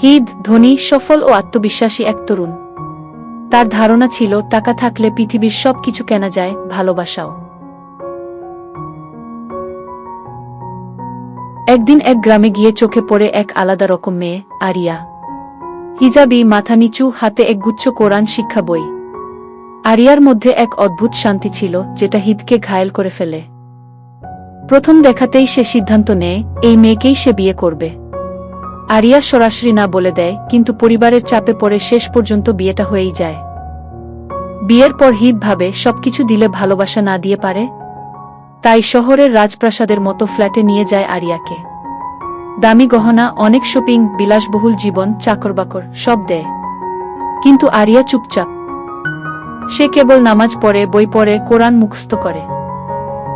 হিদ, ধনী, সফল ও আত্মবিশ্বাসী এক তরুণ। তার ধারণা ছিল, টাকা থাকলে পৃথিবীর সব কিছু কেনা যায়, ভালোবাসাও। একদিন এক গ্রামে গিয়ে চোখে পড়ে এক আলাদা রকম মেয়ে, আরিয়া। হিজাবি, মাথা নিচু, হাতে এক গুচ্ছ কোরআন শিক্ষা বই। আরিয়ার মধ্যে এক অদ্ভুত শান্তি ছিল, যেটা হিদকে ঘায়েল করে ফেলে। প্রথম দেখাতেই সে সিদ্ধান্ত নেয়, এই মেয়েকেই সে বিয়ে করবে। আরিয়া সরাসরি না বলে দেয়, কিন্তু পরিবারের চাপে পড়ে শেষ পর্যন্ত বিয়েটা হয়েই যায়। বিয়ের পর হিদ ভাবে সবকিছু দিলে ভালোবাসা না দিয়ে পারে, তাই শহরের রাজপ্রাসাদের মতো ফ্ল্যাটে নিয়ে যায় আরিয়াকে। দামি গহনা, অনেক শপিং, বিলাসবহুল জীবন, চাকরবাকর, সব দেয়। কিন্তু আরিয়া চুপচাপ। সে কেবল নামাজ পড়ে, বই পড়ে, কোরআন মুখস্থ করে।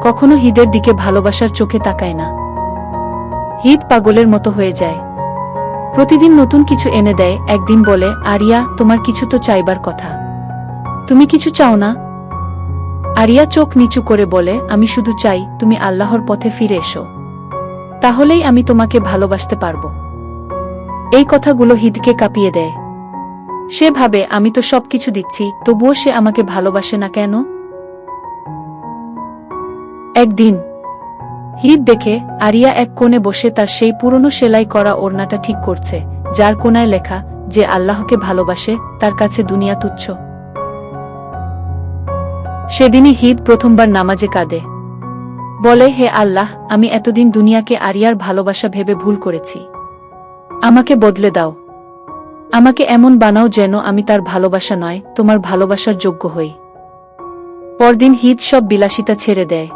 কখনো হিদের দিকে ভালোবাসার চোখে তাকায় না। হিদ পাগলের মতো হয়ে যায়। প্রতিদিন নতুন কিছু এনে দেয়, একদিন বলে, আরিয়া, তোমার কিছু তো চাইবার কথা। তুমি কিছু চাও না? আরিয়া চোখ নিচু করে বলে, আমি শুধু চাই, তুমি আল্লাহর পথে ফিরে এসো। তাহলেই আমি তোমাকে ভালোবাসতে পারব। এই কথাগুলো হিদকে কাঁপিয়ে দেয়। সে ভাবে, আমি তো সবকিছু দিচ্ছি, তবুও সে আমাকে ভালোবাসে না কেন? একদিন হিদ দেখে আরিয়া এক কোণে বসে তার সেই পুরনো সেলাই করা ওড়নাটা ঠিক করছে, যার কোনায় লেখা, যে আল্লাহকে ভালোবাসে, তার কাছে দুনিয়া তুচ্ছ। সেদিনই হিদ প্রথমবার নামাজে কাঁদে। বলে, হে আল্লাহ, আমি এতদিন দুনিয়াকে আরিয়ার ভালোবাসা ভেবে ভুল করেছি। আমাকে বদলে দাও। আমাকে এমন বানাও যেন আমি তার ভালোবাসা নয়, তোমার ভালোবাসার যোগ্য হই। পরদিন হিদ সব বিলাসিতা ছেড়ে দেয়।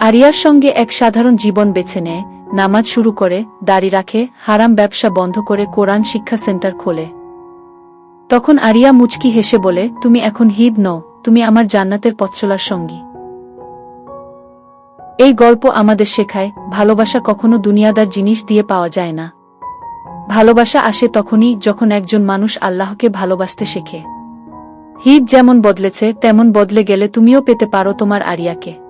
আরিয়ার সঙ্গে এক সাধারণ জীবন বেছে নেয়, নামাজ শুরু করে, দাড়ি রাখে, হারাম ব্যবসা বন্ধ করে কোরআন শিক্ষা সেন্টার খোলে। তখন আরিয়া মুচকি হেসে বলে, তুমি এখন হিদ নও, তুমি আমার জান্নাতের পথচলার সঙ্গী। এই গল্প আমাদের শেখায়, ভালোবাসা কখনো দুনিয়াদার জিনিস দিয়ে পাওয়া যায় না। ভালোবাসা আসে তখনই যখন একজন মানুষ আল্লাহকে ভালোবাসতে শেখে। হিদ যেমন বদলেছে, তেমন বদলে গেলে তুমিও পেতে পারো তোমার আরিয়াকে।